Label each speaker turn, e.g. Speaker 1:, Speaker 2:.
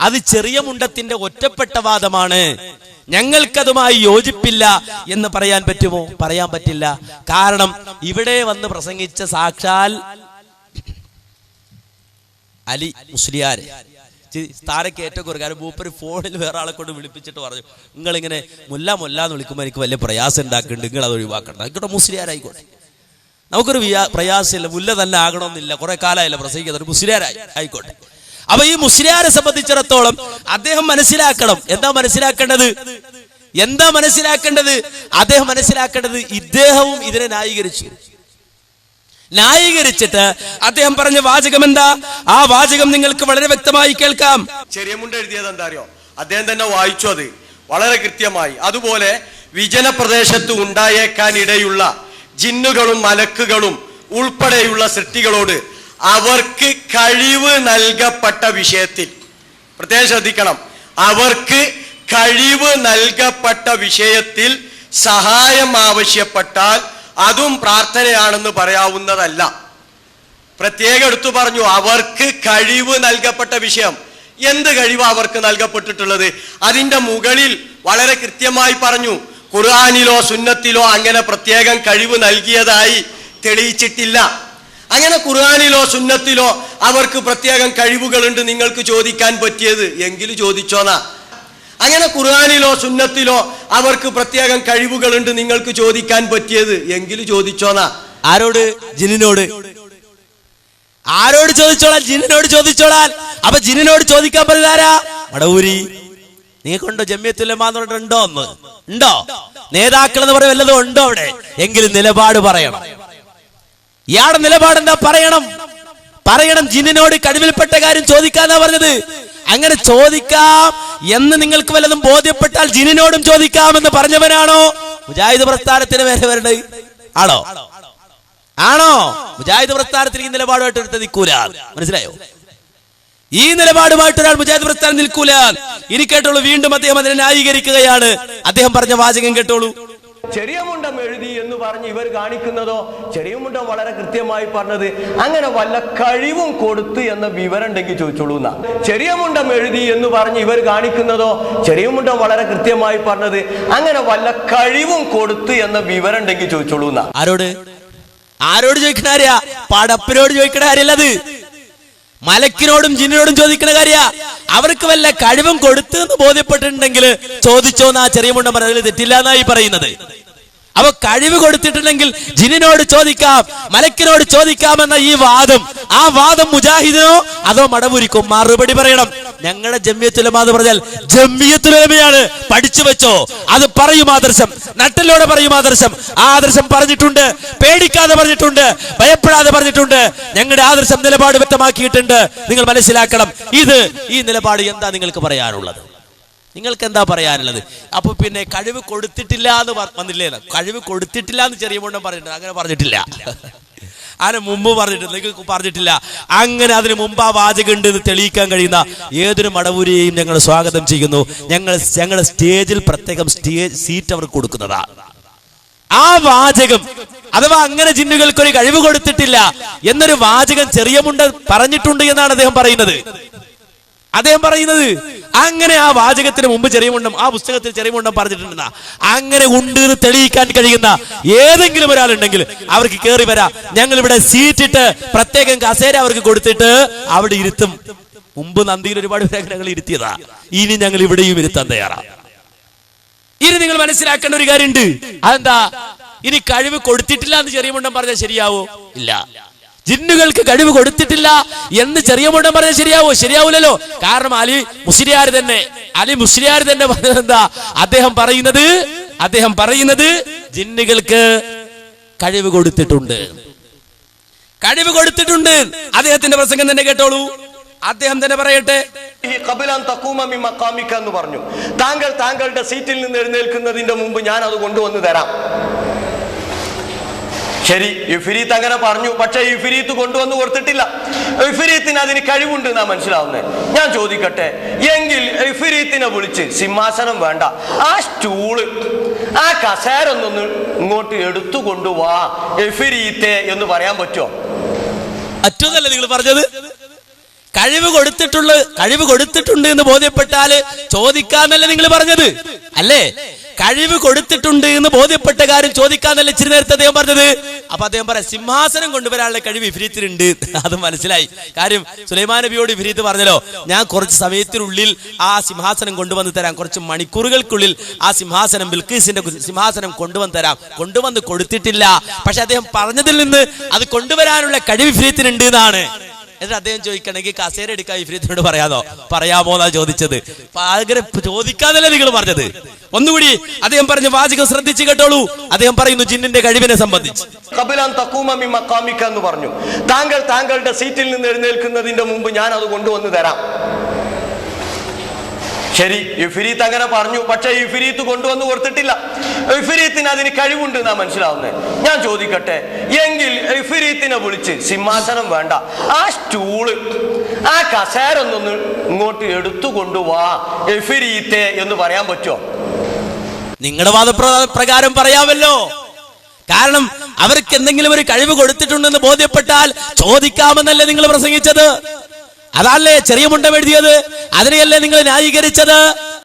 Speaker 1: അത് ചെറിയ മുണ്ടത്തിന്റെ ഒറ്റപ്പെട്ട വാദമാണ്. ഞങ്ങൾക്കതുമായി യോജിപ്പില്ല എന്ന് പറയാൻ പറ്റുമോ? പറയാൻ പറ്റില്ല. കാരണം ഇവിടെ വന്ന് പ്രസംഗിച്ച സാക്ഷാൽ അലി മുസ്ലിയാർ സ്ഥാനക്ക് ഏറ്റവും കാരണം മൂപ്പര് ഫോണിൽ വേറെ ആളെ കൊണ്ട് വിളിപ്പിച്ചിട്ട് പറഞ്ഞു നിങ്ങളിങ്ങനെ മുല്ല മുല്ല എന്ന് വിളിക്കുമ്പോൾ എനിക്ക് വലിയ പ്രയാസം ഉണ്ടാക്കുന്നുണ്ട്. നിങ്ങൾ അത് ഒഴിവാക്കണം ആയിക്കോട്ടെ മുസ്ലിയാരായിക്കോട്ടെ. നമുക്കൊരു പ്രയാസമില്ല. മുല്ല തന്നെ ആകണമെന്നില്ല. കുറെ കാലമായില്ല പ്രസംഗിക്കുന്നത് ഒരു മുസ്ലിയാരായി. ആയിക്കോട്ടെ. അപ്പൊ ഈ മുസ്ലിയാരെ സംബന്ധിച്ചിടത്തോളം അദ്ദേഹം മനസ്സിലാക്കണം. എന്താ മനസ്സിലാക്കേണ്ടത്? എന്താ മനസ്സിലാക്കേണ്ടത്? അദ്ദേഹം മനസ്സിലാക്കേണ്ടത് ഇദ്ദേഹവും ഇതിനെ ന്യായീകരിച്ചു. ന്യായീകരിച്ചിട്ട് അദ്ദേഹം പറഞ്ഞ വാചകം എന്താ? ആ വാചകം നിങ്ങൾക്ക് വളരെ വ്യക്തമായി കേൾക്കാം.
Speaker 2: ചെറിയമുണ്ട് എഴുതിയത് എന്താ അറിയോ? അദ്ദേഹം തന്നെ വായിച്ചു അത്. വളരെ കൃത്യമായി. അതുപോലെ വിജന പ്രദേശത്ത് ഉണ്ടായേക്കാൻ ഇടയുള്ള ജിന്നുകളും മലക്കുകളും ഉൾപ്പെടെയുള്ള സൃഷ്ടികളോട് അവർക്ക് കഴിവ് നൽകപ്പെട്ട വിഷയത്തിൽ. പ്രത്യേകം ശ്രദ്ധിക്കണം. അവർക്ക് കഴിവ് നൽകപ്പെട്ട വിഷയത്തിൽ സഹായം ആവശ്യപ്പെട്ടാൽ അതും പ്രാർത്ഥനയാണെന്ന് പറയാവുന്നതല്ല. പ്രത്യേകം എടുത്തു പറഞ്ഞു അവർക്ക് കഴിവ് നൽകപ്പെട്ട വിഷയം. എന്ത് കഴിവ് അവർക്ക് നൽകപ്പെട്ടിട്ടുള്ളത്? അതിന്റെ മുകളിൽ വളരെ കൃത്യമായി പറഞ്ഞു ഖുർആാനിലോ സുന്നത്തിലോ അങ്ങനെ പ്രത്യേകം കഴിവ് നൽകിയതായി തെളിയിച്ചിട്ടില്ല. അങ്ങനെ ഖുർആാനിലോ സുന്നത്തിലോ അവർക്ക് പ്രത്യേകം കഴിവുകളുണ്ട് നിങ്ങൾക്ക് ചോദിക്കാൻ പറ്റിയത് എങ്കിലും ചോദിച്ചോന്നാ. അങ്ങനെ ഖുർആാനിലോ സുന്നത്തിലോ അവർക്ക് പ്രത്യേകം കഴിവുകളുണ്ട് നിങ്ങൾക്ക് ചോദിക്കാൻ പറ്റിയത് എങ്കിലും ചോദിച്ചോന്നാ.
Speaker 1: ആരോട്? ജിനിനോട് ആരോട് ചോദിച്ചോളാൻ? ജിനിനോട് ചോദിച്ചോളാൻ. അപ്പൊ ജിനിനോട് ചോദിക്കാൻ പറഞ്ഞാരാ വടവൂരി. നിങ്ങൾക്കുണ്ടോ ജമ്യത്തുലമ എന്ന്? പറഞ്ഞിട്ട് ഉണ്ടോ? ഒന്ന് ഉണ്ടോ നേതാക്കൾ എന്ന് പറയുന്ന വല്ലതും ഉണ്ടോ അവിടെ? എങ്കിലും നിലപാട് പറയണം. ഇയാളുടെ നിലപാട് എന്താ പറയണം? പറയണം ജിന്നിനോട് കഴിവിൽപ്പെട്ട കാര്യം ചോദിക്കാന്നാ പറഞ്ഞത്. അങ്ങനെ ചോദിക്കാം എന്ന് നിങ്ങൾക്ക് വല്ലതും ബോധ്യപ്പെട്ടാൽ ജിനിനോടും ചോദിക്കാമെന്ന് പറഞ്ഞവനാണോ? മുജാഹിദ് പ്രസ്ഥാനത്തിന് മേലെ വരണ്ട്. ആണോ? ആണോ? മുജാഹിദ് പ്രസ്ഥാനത്തിന് ഈ നിലപാടുമായിട്ട് എടുത്ത് നിൽക്കൂല. മനസ്സിലായോ? ഈ നിലപാടുമായിട്ട് ഒരാൾ മുജാഹിദ് പ്രസ്ഥാനം നിൽക്കൂല. ഇനി കേട്ടോളൂ വീണ്ടും അദ്ദേഹം അതിനെ ന്യായീകരിക്കുകയാണ്. അദ്ദേഹം പറഞ്ഞ വാചകം കേട്ടോളൂ.
Speaker 2: ചെറിയ മുണ്ടം എഴുതി എന്ന് പറഞ്ഞ് ഇവർ കാണിക്കുന്നതോ ചെറിയ മുണ്ടം വളരെ കൃത്യമായി പറഞ്ഞത് അങ്ങനെ വല്ല കഴിവും കൊടുത്ത് എന്ന വിവരം ഉണ്ടെങ്കിൽ ചോദിച്ചോളൂ എന്നാ. ചെറിയ മുണ്ടം എഴുതി എന്ന് പറഞ്ഞ് ഇവർ കാണിക്കുന്നതോ ചെറിയ മുണ്ടം വളരെ കൃത്യമായി പറഞ്ഞത് അങ്ങനെ വല്ല കഴിവും കൊടുത്ത് എന്ന വിവരം ഉണ്ടെങ്കിൽ ചോദിച്ചോളൂ എന്നാ.
Speaker 1: ആരോട്? ആരോട് ചോദിക്കണ പടപ്പിനോട് ചോദിക്കണ കാര്യല്ലത് മലക്കിനോടും ജിന്നിനോടും ചോദിക്കുന്ന കാര്യ. അവർക്ക് വല്ല കഴിവും കൊടുത്തു എന്ന് ബോധ്യപ്പെട്ടിട്ടുണ്ടെങ്കിൽ ചോദിച്ചോന്ന് ആ ചെറിയ മുണ്ടം പറഞ്ഞതിൽ തെറ്റില്ല എന്നായി പറയുന്നത്. അപ്പൊ കഴിവ് കൊടുത്തിട്ടുണ്ടെങ്കിൽ ജിന്നിനോട് ചോദിക്കാം മലക്കിനോട് ചോദിക്കാം എന്ന ഈ വാദം ആ വാദം മുജാഹിദിനോ അതോ മടപുരിക്കോ മറുപടി പറയണം. ഞങ്ങളുടെ ജമ്മിയത്തുലമ എന്ന് പറഞ്ഞാൽ ജമ്മിയത്തുലമയാണ് പഠിച്ചു വെച്ചോ. അത് പറയും ആദർശം നട്ടലോടെ പറയും ആദർശം ആ ആദർശം പറഞ്ഞിട്ടുണ്ട്. പേടിക്കാതെ പറഞ്ഞിട്ടുണ്ട്. ഭയപ്പെടാതെ പറഞ്ഞിട്ടുണ്ട്. ഞങ്ങളുടെ ആദർശം നിലപാട് വ്യക്തമാക്കിയിട്ടുണ്ട്. നിങ്ങൾ മനസ്സിലാക്കണം. ഇത് ഈ നിലപാട് എന്താ നിങ്ങൾക്ക് പറയാനുള്ളത്? നിങ്ങൾക്ക് എന്താ പറയാനുള്ളത്? അപ്പൊ പിന്നെ കഴിവ് കൊടുത്തിട്ടില്ല എന്ന് വന്നില്ലേ? കഴിവ് കൊടുത്തിട്ടില്ല എന്ന് ചെറിയ മുണ്ടം പറഞ്ഞിട്ടുണ്ട് അങ്ങനെ പറഞ്ഞിട്ടില്ല. അതിന് മുമ്പ് പറഞ്ഞിട്ടില്ല. നിങ്ങൾക്ക് പറഞ്ഞിട്ടില്ല. അങ്ങനെ അതിന് മുമ്പ് ആ വാചകം ഉണ്ട് എന്ന് തെളിയിക്കാൻ കഴിയുന്ന ഏതൊരു മടവൂരെയും ഞങ്ങൾ സ്വാഗതം ചെയ്യുന്നു. ഞങ്ങൾ ഞങ്ങളുടെ സ്റ്റേജിൽ പ്രത്യേകം സ്റ്റേജ് സീറ്റ് അവർക്ക് കൊടുക്കുന്നതാ. ആ വാചകം അഥവാ അങ്ങനെ ജിന്നുകൾക്ക് ഒരു കഴിവ് കൊടുത്തിട്ടില്ല എന്നൊരു വാചകം ചെറിയ മുണ്ട പറഞ്ഞിട്ടുണ്ട് എന്നാണ് അദ്ദേഹം പറയുന്നത്. അദ്ദേഹം പറയുന്നത് അങ്ങനെ ആ വാചകത്തിന് മുമ്പ് ചെറിയ മുണ്ടം ആ പുസ്തകത്തിൽ ചെറിയ മുണ്ടം പറഞ്ഞിട്ടുണ്ടെന്ന. അങ്ങനെ ഉണ്ട് എന്ന് തെളിയിക്കാൻ കഴിയുന്ന ഏതെങ്കിലും ഒരാളുണ്ടെങ്കിൽ അവർക്ക് കയറി വരാം. ഞങ്ങൾ ഇവിടെ സീറ്റിട്ട് പ്രത്യേകം കസേര അവർക്ക് കൊടുത്തിട്ട് അവിടെ ഇരുത്തും. മുമ്പ് നന്ദിയിൽ ഒരുപാട് പേരെ ഇരുത്തിയതാ. ഇനി ഞങ്ങൾ ഇവിടെയും ഇരുത്താൻ തയ്യാറാ. ഇനി നിങ്ങൾ മനസ്സിലാക്കേണ്ട ഒരു കാര്യമുണ്ട്. അതെന്താ? ഇനി കഴിവ് കൊടുത്തിട്ടില്ല എന്ന് ചെറിയ മുണ്ടം പറഞ്ഞാൽ ശരിയാവോ? ഇല്ല. ജിന്നുകൾക്ക് കഴിവ് കൊടുത്തിട്ടില്ല എന്ന് ചെറിയ മുണ്ടൻ പറഞ്ഞാൽ ശരിയാവോ? ശരിയാവൂലല്ലോ. കാരണം അലി മുസ്ലിയാർ തന്നെ. അലി മുസ്ലിയാർ തന്നെ പറഞ്ഞത് എന്താ? അദ്ദേഹം പറയുന്നത് അദ്ദേഹം പറയുന്നത് ജിന്നുകൾക്ക് കഴിവ് കൊടുത്തിട്ടുണ്ട്. കഴിവ് കൊടുത്തിട്ടുണ്ട്. അദ്ദേഹത്തിന്റെ പ്രസംഗം തന്നെ കേട്ടോളൂ. അദ്ദേഹം തന്നെ പറയട്ടെ.
Speaker 2: എന്ന് പറഞ്ഞു. താങ്കൾ താങ്കളുടെ സീറ്റിൽ നിന്ന് എഴുന്നേൽക്കുന്നതിന്റെ മുമ്പ് ഞാൻ അത് കൊണ്ടുവന്ന് തരാം. ശരി യുഫിരീത്ത് അങ്ങനെ പറഞ്ഞു. പക്ഷെ യുഫിരീത്ത് കൊണ്ടുവന്ന് കൊടുത്തിട്ടില്ല. യുഫിരീത്തിന് അതിന് കഴിവുണ്ട് എന്നാ മനസ്സിലാവുന്നത് ഞാൻ ചോദിക്കട്ടെ എങ്കിൽ യുഫിരീത്തിനെ വിളിച്ച് സിംഹാസനം വേണ്ട. ആ സ്റ്റൂൾ ആ കസേര ഒന്നൊന്ന് ഇങ്ങോട്ട് എടുത്തു കൊണ്ടുവാ യുഫിരീത്തെ എന്ന് പറയാൻ പറ്റുമോ
Speaker 1: പറ്റുന്നല്ലേ നിങ്ങൾ പറഞ്ഞത്? കഴിവ് കൊടുത്തിട്ടുള്ള കഴിവ് കൊടുത്തിട്ടുണ്ട് എന്ന് ബോധ്യപ്പെട്ടാൽ ചോദിക്കാന്നല്ലേ നിങ്ങൾ പറഞ്ഞത്? അല്ലേ? കഴിവ് കൊടുത്തിട്ടുണ്ട് എന്ന് ബോധ്യപ്പെട്ട കാര്യം ചോദിക്കാന്നല്ല ഇച്ചിരി നേരത്തെ അദ്ദേഹം പറഞ്ഞത്? അപ്പൊ അദ്ദേഹം പറയാം സിംഹാസനം കൊണ്ടുവരാനുള്ള കഴിവ് ഇഫ്രീത്തിനുണ്ട് അത് മനസ്സിലായി. കാര്യം സുലൈമാൻ നബിയോട് ഇഫ്രീത്ത് പറഞ്ഞല്ലോ ഞാൻ കുറച്ച് സമയത്തിനുള്ളിൽ ആ സിംഹാസനം കൊണ്ടുവന്ന് തരാം. കുറച്ച് മണിക്കൂറുകൾക്കുള്ളിൽ ആ സിംഹാസനം ബിൽക്കീസിന്റെ സിംഹാസനം കൊണ്ടുവന്ന് തരാം. കൊണ്ടുവന്ന് കൊടുത്തിട്ടില്ല. പക്ഷെ അദ്ദേഹം പറഞ്ഞതിൽ നിന്ന് അത് കൊണ്ടുവരാനുള്ള കഴിവ് ഇഫ്രീത്തിനുണ്ട് എന്നാണ്. എന്നിട്ട് അദ്ദേഹം ചോദിക്കണമെങ്കിൽ കസേര എടുക്കാൻ ഇഫ്രീത്തിനോട് പറയാതോ പറയാമോ എന്നാ ചോദിച്ചത്. ചോദിക്കാതല്ലേ നിങ്ങൾ പറഞ്ഞത്? ഒന്നുകൂടി അദ്ദേഹം പറഞ്ഞു വാചകം ശ്രദ്ധിച്ചു കേട്ടോളൂ. അദ്ദേഹം പറയുന്നു ജിന്നിന്റെ കഴിവിനെ സംബന്ധിച്ച്.
Speaker 2: എന്ന് പറഞ്ഞു. താങ്കൾ താങ്കളുടെ സീറ്റിൽ നിന്ന് എഴുന്നേൽക്കുന്നതിന്റെ മുമ്പ് ഞാൻ അത് കൊണ്ടുവന്ന് തരാം. ശരി യുഫിരീത്ത് അങ്ങനെ പറഞ്ഞു. പക്ഷെ യുഫിരീത്ത് കൊണ്ടുവന്ന് കൊടുത്തിട്ടില്ല. യുഫിരീത്തിന് അതിന് കഴിവുണ്ട് എന്നാ മനസ്സിലാവുന്നത് ഞാൻ ചോദിക്കട്ടെ എങ്കിൽ യുഫിരീത്തിനെ വിളിച്ച് സിംഹാസനം വേണ്ട. ആ സ്റ്റൂൾ ആ കസേര ഒന്നൊന്ന് ഇങ്ങോട്ട് എടുത്തു കൊണ്ടുവാ യുഫിരീത്തെ എന്ന് പറയാൻ പറ്റുമോ
Speaker 1: നിങ്ങളുടെ വാദപ്രകാരം പ്രകാരം പറയാമല്ലോ. കാരണം അവർക്ക് എന്തെങ്കിലും ഒരു കഴിവ് കൊടുത്തിട്ടുണ്ടെന്ന് ബോധ്യപ്പെട്ടാൽ ചോദിക്കാമെന്നല്ലേ നിങ്ങൾ പ്രസംഗിച്ചത്. അതല്ലേ ചെറിയ മുണ്ടം എഴുതിയത്? അതിനെയല്ലേ നിങ്ങൾ ന്യായീകരിച്ചത്?